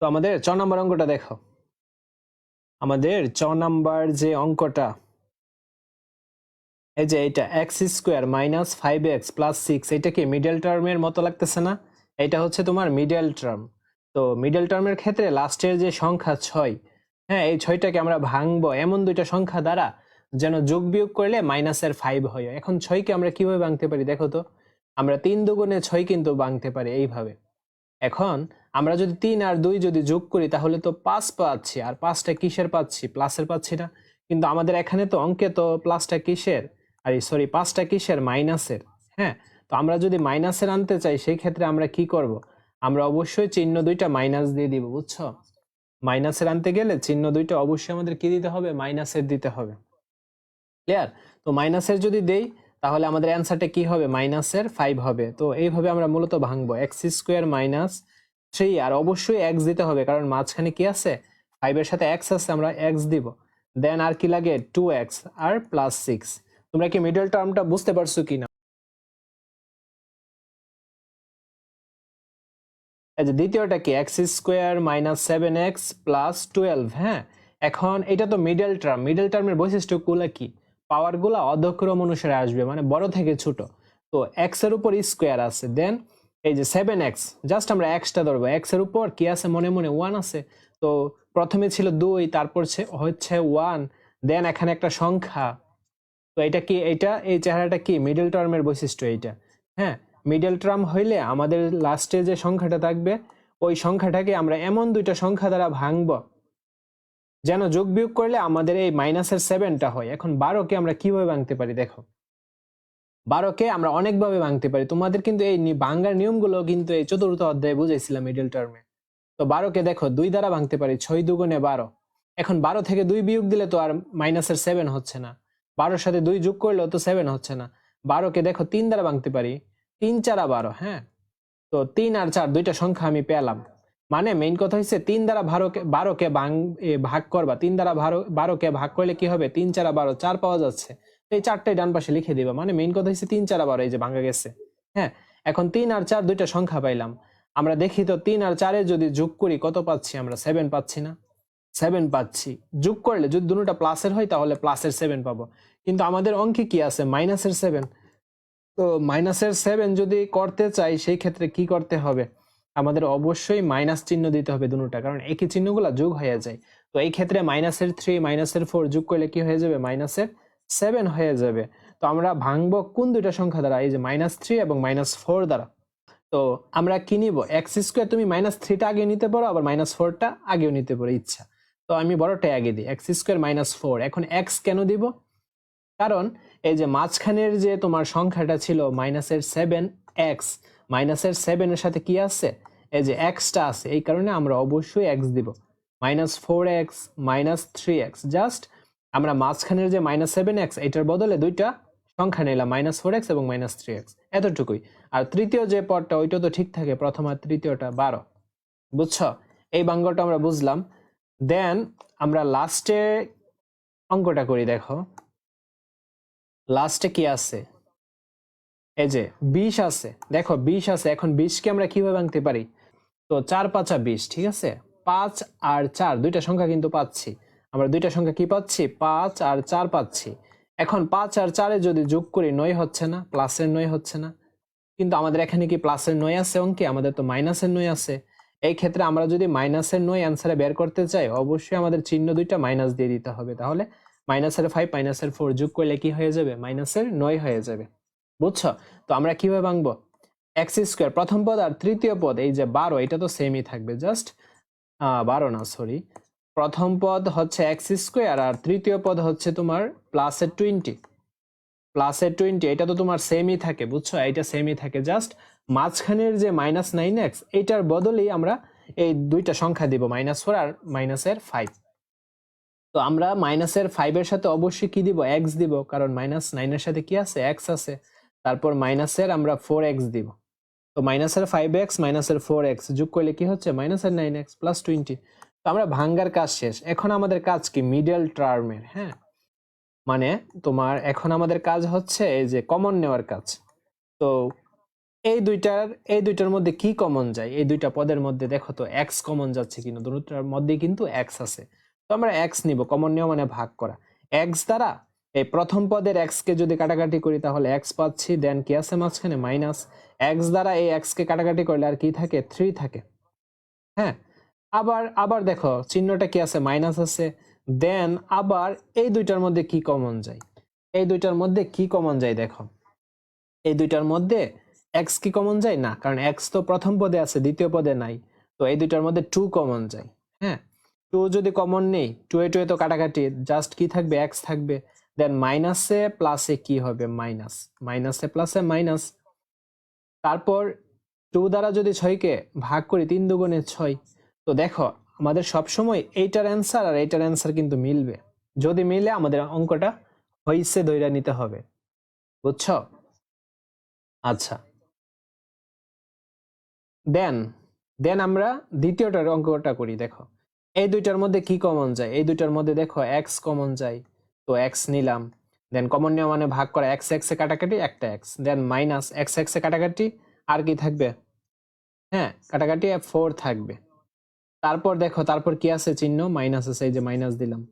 তো আমাদের চ নাম্বার অঙ্কটা দেখো। আমাদের চ নাম্বার যে অঙ্কটা, এই যে এটা x square minus five x plus six এটা কি মিডল টার্মের মতো লাগতেছে না? এটা হচ্ছে তোমার মিডল টার্ম তো মিডল টার্মের ক্ষেত্রে লাস্টের যে সংখ্যা ছয় হ্যাঁ এই ছয়টাকে আমরা ভাঙবো এমন দুইটা সংখ্যা দ্বারা যেন যোগ বিয়োগ করলে মাইনাসের ফাইভ হয়। এখন ছয়কে আমরা কীভাবে ভাঙতে পারি দেখো তো? আমরা তিন দুগুণে ছয় কিন্তু ভাঙতে পারি এইভাবে। এখন আমরা যদি তিন আর দুই যদি যোগ করি, তাহলে তো পাঁচ পাচ্ছি। আর পাঁচটা কিসের পাচ্ছি? প্লাসের পাচ্ছি না। কিন্তু আমাদের এখানে তো অঙ্কে তো প্লাসটা কিসের? আর সরি পাঁচটা কিসের? মাইনাসের। হ্যাঁ? তো আমরা যদি মাইনাসের আনতে চাই, সেই ক্ষেত্রে আমরা কি করব? আমরা অবশ্যই চিহ্ন দুইটা মাইনাস দিয়ে দিব, বুঝছ? মাইনাসের আনতে গেলে চিহ্ন দুইটা অবশ্যই আমাদের কি দিতে হবে? মাইনাসের দিতে হবে। ক্লিয়ার তো মাইনাসের যদি দেই, তাহলে আমাদের অ্যান্সারটা কি হবে? মাইনাসের ফাইভ হবে। তো এইভাবে আমরা মূলত ভাঙবো। এক্স স্কোয়ার মাইনাস থ্রি আর অবশ্যই এক্স দিতে হবে, কারণ মাঝখানে কি আছে? ফাইভের সাথে এক্স আছে, আমরা এক্স দিব। দেন আর কি লাগে? টু এক্স আর প্লাস সিক্স তোমরা কি মিডল টার্মটা বুঝতে পারছ কি না যে দ্বিতীয়টা কি? X square minus seven x plus twelve হ্যাঁ? এখন এটা তো মিডল টার্ম মিডল টার্মের বৈশিষ্ট্যগুলো কি? পাওয়ারগুলো অধক্রম অনুসারে আসবে মানে বড় থেকে ছোট। তো এক্সের উপর স্কোয়ার আছে। দেন এই যে সেভেন এক্স জাস্ট আমরা এক্সটা ধরবো। এক্সের উপর কি আছে? মনে মনে ওয়ান আছে। তো প্রথমে ছিল দুই, তারপর হচ্ছে ওয়ান দেন এখানে একটা সংখ্যা। তো এটা কি, এটা, এই চেহারাটা কি? মিডল টার্মের বৈশিষ্ট্য এইটা। হ্যাঁ মিডল টার্ম হইলে আমাদের লাস্টে যে সংখ্যাটা থাকবে, ওই সংখ্যাটাকে আমরা এমন দুইটা সংখ্যা দ্বারা ভাঙব, যেন যোগ বিয়োগ করলে আমাদের এই মাইনাসের সেভেনটা হয়। এখন বারোকে আমরা কীভাবে ভাঙতে পারি? দেখো। বারোকে আমরা অনেকভাবে ভাঙতে পারি। তোমাদের কিন্তু এই ভাঙার নিয়মগুলো কিন্তু এই চতুর্থ অধ্যায়ে বুঝাইছিলাম মিডল টার্মে তো বারোকে দেখো, দুই দ্বারা ভাঙতে পারি, ছয় দুগুণে বারো। এখন বারো থেকে দুই বিয়োগ দিলে তো আর মাইনাসের সেভেন হচ্ছে না। বারোর সাথে দুই যোগ করলেও তো সেভেন হচ্ছে না। বারোকে দেখো, তিন দ্বারা ভাঙতে পারি, তিন চারা বারো হ্যাঁ? তো তিন আর চার, দুইটা সংখ্যা আমি পেলাম। মানে মেইন কথা হচ্ছে তিন দ্বারা বারোকে বারোকে ভাগ করবা। তিন দ্বারা বারো, বারোকে ভাগ করলে কি হবে? তিন চারা বারো, চার পাওয়া যাচ্ছে। এই চারটাই ডান পাশে লিখে দিবা। মানে মেইন কথা হচ্ছে তিন চার আবার এই যে ভাঙা গেছে। হ্যাঁ? এখন তিন আর চার দুইটা সংখ্যা পাইলাম। আমরা দেখি তো তিন আর চারে যদি যোগ করি, কত পাচ্ছি আমরা? সেভেন পাচ্ছি না? সেভেন পাচ্ছি। যোগ করলে যদি দুটোটা প্লাসের হয়, তাহলে প্লাসের সেভেন পাবো। কিন্তু আমাদের অঙ্কে কি আছে? মাইনাসের সেভেন তো মাইনাসের সেভেন যদি করতে চাই, সেই ক্ষেত্রে কি করতে হবে? আমাদের অবশ্যই মাইনাস চিহ্ন দিতে হবে দুটোটা কারণ একই চিহ্নগুলো যোগ হয়ে যায়। তো এই ক্ষেত্রে মাইনাসের থ্রি মাইনাসের ফোর যোগ করলে কি হয়ে যাবে? মাইনাসের সেভেন হয়ে যাবে। তো আমরা ভাঙবো কোন দুইটা সংখ্যা দ্বারা? এই যে মাইনাস থ্রি এবং মাইনাস ফোর দ্বারা। তো আমরা কি নিব? এক্স স্কোয়ার তুমি মাইনাস থ্রিটা আগে নিতে পারো, আবার মাইনাস ফোরটা আগেও নিতে পারো, ইচ্ছা। তো আমি বড়টাই আগে দিই। এক্স স্কোয়ার মাইনাস ফোর এখন এক্স কেন দিব? কারণ এই যে মাঝখানের যে তোমার সংখ্যাটা ছিল মাইনাসের সেভেন এক্স মাইনাসের সেভেনের সাথে কি আছে? এই যে এক্সটা আছে। এই কারণে আমরা অবশ্যই এক্স দিব। Minus four x minus three x just আমরা মাঝখানের যে মাইনাস সেভেন এক্স এটার বদলে দুইটা সংখ্যা নিলাম মাইনাস ফোর এক্স এবং মাইনাস থ্রি এক্স এতটুকুই। আর তৃতীয় যে পদটা, ওইটা তো ঠিক থাকে, প্রথম আর তৃতীয়টা বারো। বুঝছ? এই বাঙ্গটা আমরা বুঝলাম। দেন আমরা লাস্টে অঙ্কটা করি, দেখো। লাস্টে কি আছে? এই যে বিশ আছে। দেখো, বিশ আছে। এখন বিশকে আমরা কীভাবে ভাঙতে পারি? তো চার পাঁচা বিশ, ঠিক আছে? পাঁচ আর চার, দুইটা সংখ্যা কিন্তু পাচ্ছি। আমরা দুইটা সংখ্যা কি পাচ্ছি? পাঁচ আর চার পাচ্ছি। এখন পাঁচ আর চারে যদি যোগ করি, নয় হচ্ছে না, প্লাসের নয় হচ্ছে না। কিন্তু আমাদের এখানে কি প্লাসের নয় আছে, অঙ্কে? আমাদের তো মাইনাসের নয় আছে। এই ক্ষেত্রে আমরা যদি মাইনাসের নয় অ্যান্সারে বের করতে চাই, অবশ্যই আমাদের চিহ্ন দুইটা মাইনাস দিয়ে দিতে হবে। তাহলে মাইনাসের ফাইভ মাইনাসের ফোর যোগ করলে কি হয়ে যাবে? মাইনাসের নয় হয়ে যাবে। বুঝছ? তো আমরা কীভাবে ভাঙবো? এক্স স্কোয়ার প্রথম পদ আর তৃতীয় পদ, এই যে বারো, এটা তো সেমই থাকবে। জাস্ট বারো না সরি প্রথম পদ হচ্ছে এক্স স্কোয়ার আর তৃতীয় পদ হচ্ছে তোমার প্লাসের টোয়েন্টি প্লাসের টোয়েন্টি এটা তো তোমার সেমই থাকে, বুঝছ? এটা সেমই থাকে। জাস্ট মাঝখানের যে মাইনাস নাইন এক্স এইটার বদলেই আমরা এই দুইটা সংখ্যা দিব মাইনাস ফোর আর মাইনাসের ফাইভ তো আমরা মাইনাসের ফাইভের সাথে অবশ্যই কি দিব? এক্স দিব, কারণ মাইনাস নাইনের সাথে কি আছে? এক্স আছে। তারপর মাইনাসের আমরা ফোর এক্স দিব। তো মাইনাসের ফাইভ এক্স মাইনাসের ফোর এক্স যোগ করলে কি হচ্ছে? মাইনাসের নাইন এক্স প্লাস টোয়েন্টি তো আমরা ভাঙ্গার কাজ শেষ। এখন আমাদের কাজ কি? মিডল টার্মের হ্যাঁ? মানে তোমার এখন আমাদের কাজ হচ্ছে এই যে কমন নেওয়ার কাজ। তো এই দুইটার এই দুইটার মধ্যে কি কমন যায়? এই দুইটা পদের মধ্যে দেখো তো এক্স কমন যাচ্ছে কিনা? দুটার মধ্যে কিন্তু এক্স আছে। তো আমরা এক্স নিব কমন নেওয়া মানে ভাগ করা। এক্স দ্বারা এই প্রথম পদের এক্স কে যদি কাটাকাটি করি তাহলে এক্স পাচ্ছি দেন কি আছে মাঝখানে? মাইনাস এক্স দ্বারা এই এক্স কে কাটাকাটি করলে আর কি থাকে? থ্রি থাকে। হ্যাঁ? আবার আবার দেখো, চিহ্নটা কি আছে? মাইনাস আছে। দেন আবার এই দুইটার মধ্যে কি কমন যায়? এই দুইটার মধ্যে কি কমন যায় দেখো? এই দুইটার মধ্যে এক্স কি কমন যায়? না, কারণ এক্স তো প্রথম পদে আছে, দ্বিতীয় পদে নাই। তো এই দুইটার মধ্যে টু কমন যায় হ্যাঁ? টু যদি কমন নেই টু এ টু এ তো কাটাকাটি জাস্ট কি থাকবে? এক্স থাকবে। দেন মাইনাসে প্লাসে কি হবে? মাইনাস মাইনাসে প্লাসে মাইনাস তারপর টু দ্বারা যদি ছয়কে ভাগ করি, তিন দুগুণে ছয়। তো দেখো, আমাদের সবসময় এইটার অ্যান্সার আর এইটার অ্যান্সার কিন্তু মিলবে। যদি মিলে, আমাদের অঙ্কটা হইছে দইরা নিতে হবে। বুঝছ? আচ্ছা। দেন দেন আমরা দ্বিতীয়টার অঙ্কটা করি, দেখো। এই দুইটার মধ্যে কি কমন যায়? এই দুইটার মধ্যে দেখো এক্স কমন যায়। তো এক্স নিলাম। দেন কমন নিয়ম মানে ভাগ করা এক্স এক্সে কাটাকাটি একটা এক্স দেন মাইনাস এক্স এক্সে কাটাকাটি আর কি থাকবে? হ্যাঁ কাটাকাটি ফোর থাকবে। তারপর দেখো, তারপর কি আছে চিহ্ন? মাইনাস আছে, এই যে মাইনাস দিলাম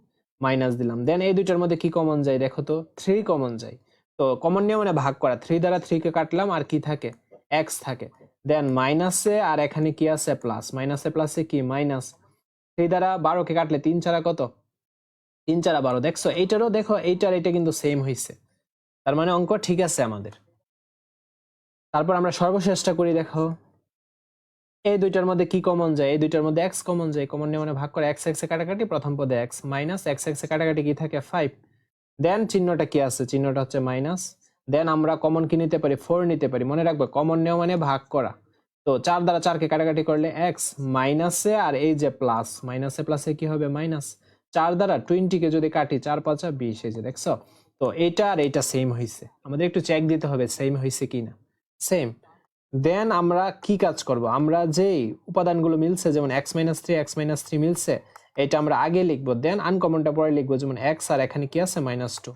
মাইনাস দিলাম। দেন এই দুইটার মধ্যে কি কমন যায়? দেখো তো থ্রি কমন যায়। তো কমন নিয়ম মানে ভাগ করা। থ্রি দ্বারা থ্রি কে কাটলাম, আর কি থাকে? এক্স থাকে। দেন মাইনাসে আর এখানে কি আছে? প্লাস মাইনাসে প্লাসে কি? মাইনাস থ্রি দ্বারা বারো কে কাটলে তিন চারা কত? তিন চারা বারো। দেখছ, এইটারও দেখো, এইটার এটা কিন্তু সেম হয়েছে তার মানে অঙ্ক ঠিক আছে আমাদের। তারপর আমরা সর্বশেষটা করি, দেখো। এই দুইটার মধ্যে কি কমন যায়? এই দুইটার মধ্যে এক্স কমন যায়। কমন নিয়ে মানে ভাগ করে এক্স এক্স কাটাকাটি প্রথম পদে এক্স মাইনাস এক্স এক্স কাটাকাটি কি থাকে? ফাইভ দেন চিহ্নটা কি আছে? চিহ্নটা হচ্ছে মাইনাস দেন আমরা কমন কি নিতে পারি? ফোর নিতে পারি। মনে রাখবে কমন নেওয়া মানে ভাগ করা। তো চার দ্বারা চারকে কাটাকাটি করলে এক্স মাইনাসে আর এই যে প্লাস মাইনাসে প্লাসে কি হবে? মাইনাস চার দ্বারা টোয়েন্টিকে যদি কাটি, চার পাঁচা বিশ, এই যে দেখছ? তো এইটা আর এইটা সেম হয়েছে আমাদের একটু চেক দিতে হবে সেম হয়েছে কিনা। সেম দেন আমরা কি কাজ করব? আমরা যেই উপাদানগুলো মিলছে, যেমন x minus three x minus three মিলছে, এটা আমরা আগে লিখব। দেন আনকমনটা পরে লিখব, যেমন এক্স আর এখানে কি আছে? Minus two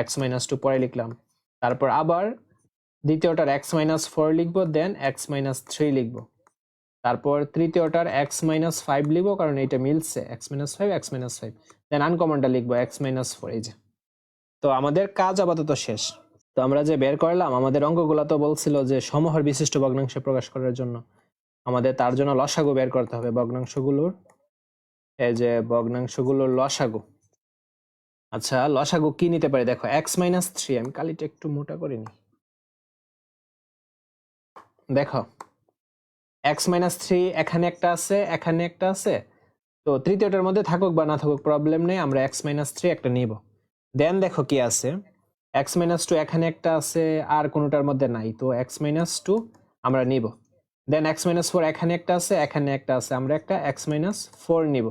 x minus two পরে লিখলাম। তারপর আবার দ্বিতীয়টার এক্স মাইনাস ফোর লিখব দেন এক্স মাইনাস থ্রি লিখব। তারপর তৃতীয়টার এক্স মাইনাস ফাইভ লিখব, কারণ এটা মিলছে। X minus five x minus five then আনকমনটা লিখব এক্স মাইনাস ফোর এই যে। তো আমাদের কাজ আপাতত শেষ। তো আমরা যে বের করলাম, আমাদের অঙ্কগুলো তো বলছিল যে সমহর বিশিষ্ট ভগ্নাংশে প্রকাশ করার জন্য। আমাদের তার জন্য লসাগু বের করতে হবে ভগ্নাংশগুলোর। এই যে ভগ্নাংশগুলোর লসাগু। আচ্ছা লসাগু কি নিতে পারি? দেখো এক্স মাইনাস থ্রি আমি কালিটা একটু মোটা করে নি দেখো এক্স মাইনাস থ্রি এখানে একটা আছে, এখানে একটা আছে। তো তৃতীয়টার মধ্যে থাকুক বা না থাকুক প্রবলেম নেই, আমরা এক্স মাইনাস থ্রি একটা নিব। দেন দেখো কি আছে। এক্স মাইনাস টু এখানে একটা আছে, আর কোনোটার মধ্যে নাই। তো এক্স মাইনাস টু আমরা নিব। দেন এক্স মাইনাস ফোর এখানে একটা আছে, এখানে একটা আছে। আমরা একটা এক্স মাইনাস ফোর নিব।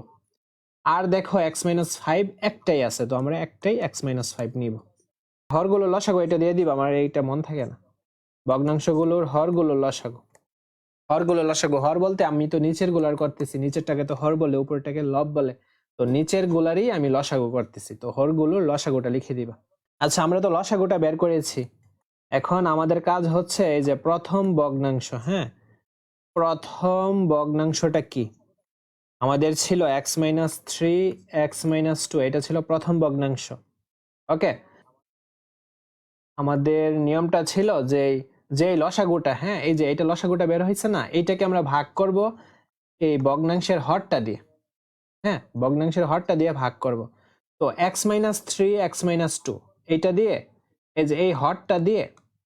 আর দেখো এক্স মাইনাস ফাইভ একটাই আছে, তো আমরা একটাই এক্স মাইনাস ফাইভ নিব। হরগুলো লসাগু, এটা দিয়ে দিব, আমার এইটা মন থাকে না। ভগ্নাংশগুলোর হরগুলো লসাগো। হরগুলো লসাগো, হর বলতে আমি তো নিচেরগুলার করতেছি, নিচেরটাকে তো হর বলে, উপরটাকে লব বলে। তো নিচের গুলারই আমি লসাগো করতেছি, তো হরগুলোর লসাগোটা লিখে দিবা। আচ্ছা আমরা তো লসাগুটা বের করেছি। এখন আমাদের কাজ হচ্ছে এই যে প্রথম ভগ্নাংশ হ্যাঁ? প্রথম ভগ্নাংশটা কি? আমাদের ছিল x minus three x minus two এটা ছিল প্রথম ভগ্নাংশ। ওকে? আমাদের নিয়মটা ছিল যে যে লসাগুটা হ্যাঁ? এই যে এটা লসাগুটা বের হয়েছে না, এইটাকে আমরা ভাগ করব এই ভগ্নাংশের হরটা দিয়ে হ্যাঁ? ভগ্নাংশের হরটা দিয়ে ভাগ করব। তো x minus three x minus two এইটা দিয়ে, এই যে এই হরটা দিয়ে,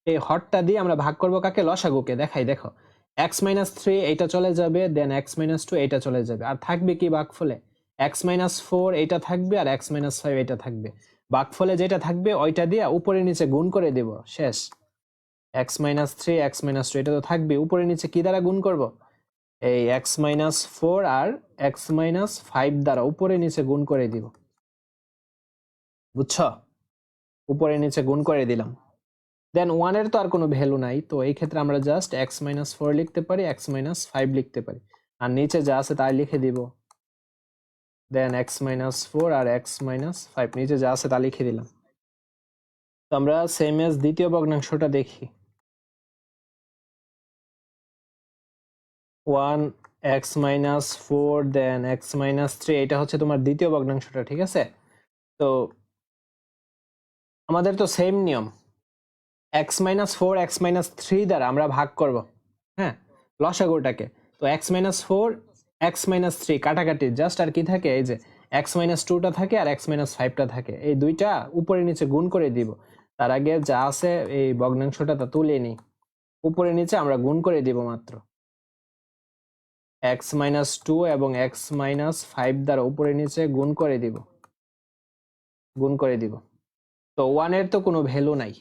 এই হরটা দিয়ে আমরা ভাগ করব কাকে? লসাগুকে। দেখাই, দেখো। এক্স মাইনাস থ্রি এইটা চলে যাবে দেন এক্স মাইনাস টু এইটা চলে যাবে। আর থাকবে কি ভাগফলে এক্স মাইনাস ফোর এইটা থাকবে, আর এক্স মাইনাস ফাইভ এইটা থাকবে। ভাগফলে যেটা থাকবে, ওইটা দিয়ে উপরে নিচে গুণ করে দেব। শেষ। X minus three x minus two এটা তো থাকবে। উপরে নিচে কি দ্বারা গুণ করব? এই এক্স মাইনাস ফোর আর এক্স মাইনাস ফাইভ দ্বারা উপরে নিচে গুণ করে দিব। বুঝছ? উপরে নিচে গুণ করে দিলাম। দেন ওয়ানের তো আর কোনো ভ্যালু নাই, তো এই ক্ষেত্রে আমরা জাস্ট এক্স মাইনাস ফোর লিখতে পারি এক্স মাইনাস ফাইভ লিখতে পারি। আর নিচে যা আছে তাই লিখে দিব। দেন এক্স মাইনাস ফোর আর এক্স মাইনাস ফাইভ নিচে যা আছে তা লিখে দিলাম। তো আমরা সেম এস দ্বিতীয় ভগ্নাংশটা দেখি। One x minus four then x minus three এটা হচ্ছে তোমার দ্বিতীয় ভগ্নাংশটা, ঠিক আছে? তো আমাদের তো সেম নিয়ম। X minus four x minus three দ্বারা আমরা ভাগ করব হ্যাঁ? লসাগুটাকে। তো x minus four x minus three কাটাকাটি। জাস্ট আর কি থাকে? এই যে এক্স মাইনাস টুটা থাকে আর এক্স মাইনাস ফাইভটা থাকে। এই দুইটা উপরে নিচে গুণ করে দিব। তার আগে যা আছে এই ভগ্নাংশটা তা তুলে নিই। উপরে নিচে আমরা গুণ করে দিব মাত্র। এক্স মাইনাস টু এবং এক্স মাইনাস ফাইভ দ্বারা উপরে নিচে গুণ করে দিব। গুণ করে দিব। তো ওয়ানের তো কোনো ভ্যালু নাই।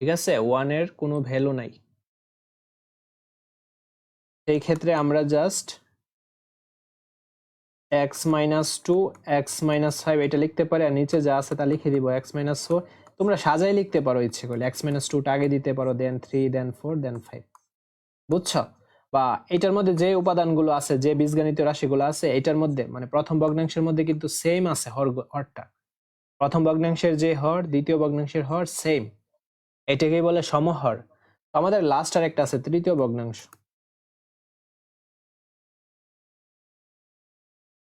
ঠিক আছে? ওয়ানের কোনো ভ্যালু নাই। সেই ক্ষেত্রে আমরা just x minus two x minus five এটা লিখতে পারি আর নিচে যা আছে তা লিখে দিব এক্স মাইনাস ফোর তোমরা সাজাই লিখতে পারো ইচ্ছে করলে। এক্স মাইনাস টুটা আগে দিতে পারো then three then four then five বুঝছ? বা এটার মধ্যে যে উপাদানগুলো আছে, যে বীজগণিত রাশিগুলো আছে, এটার মধ্যে মানে প্রথম ভগ্নাংশের মধ্যে কিন্তু সেম আছে হর হরটা। প্রথম ভগ্নাংশের যে হর, দ্বিতীয় ভগ্নাংশের হর সেম এটাকেই বলে সমহর। আমাদের লাস্ট আর একটা আছে, তৃতীয় ভগ্নাংশ।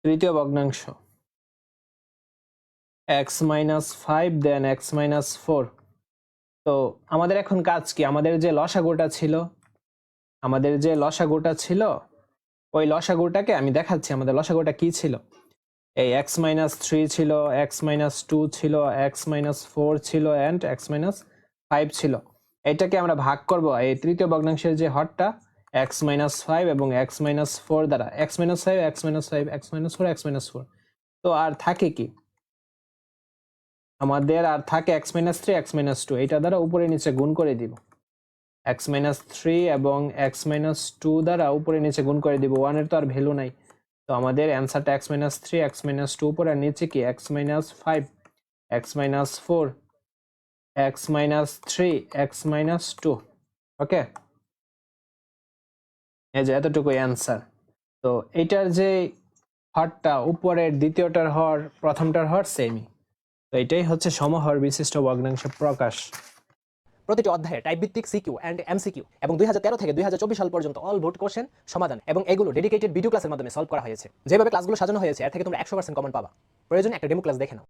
তৃতীয় ভগ্নাংশ। X minus five then x minus four তো আমাদের এখন কাজ কি? আমাদের যে লসাগুটা ছিল, আমাদের যে লসাগুটা ছিল, ওই লসাগুটাকে আমি দেখাচ্ছি, আমাদের লসাগুটা কি ছিল? এই এক্স মাইনাস থ্রি ছিল এক্স মাইনাস টু ছিল এক্স মাইনাস ফোর ছিল অ্যান্ড এক্স মাইনাস ফাইভ ছিল এটাকে আমরা ভাগ করব এই তৃতীয় ভগ্নাংশের যে হরটা এক্স মাইনাস ফাইভ এবং এক্স মাইনাস ফোর দ্বারা x minus five x minus five x minus four x minus four তো আর থাকে কি আমাদের আর থাকে x minus three x minus two এটা দ্বারা উপরে নিচে গুণ করে দিব এক্স মাইনাস থ্রি এবং এক্স মাইনাস টু দ্বারা উপরে নিচে গুণ করে দিব ওয়ানের তো আর ভ্যালু নাই তো আমাদের অ্যান্সারটা x minus three x minus two উপরে আর নিচে কি? X minus five x minus four x minus three x minus two okay এই যে এতটুকুই অ্যান্সার তো এইটার যে হরটা, উপরের দ্বিতীয়টার হর প্রথমটার হর সেমই তো এটাই হচ্ছে সমহর বিশিষ্ট ভগ্নাংশ প্রকাশ। প্রতিটি অধ্যায়ে টাইপ ভিত্তিক সিকিউ অ্যান্ড এমসিকিউ এবং দুই হাজার তেরো থেকে দুই হাজার চব্বিশ সাল পর্যন্ত অল ভোট কোশ্চেন সমাধান এবং এগুলো ডেডিকেটেড ভিডিও ক্লাসের মাধ্যমে সলভ করা হয়েছে। যেভাবে ক্লাসগুলো সাজানো হয়েছে, এর থেকে তোমরা একশো পার্সেন্ট কমন পাবা। প্রয়োজন একটা ডেমো ক্লাস দেখে নাও।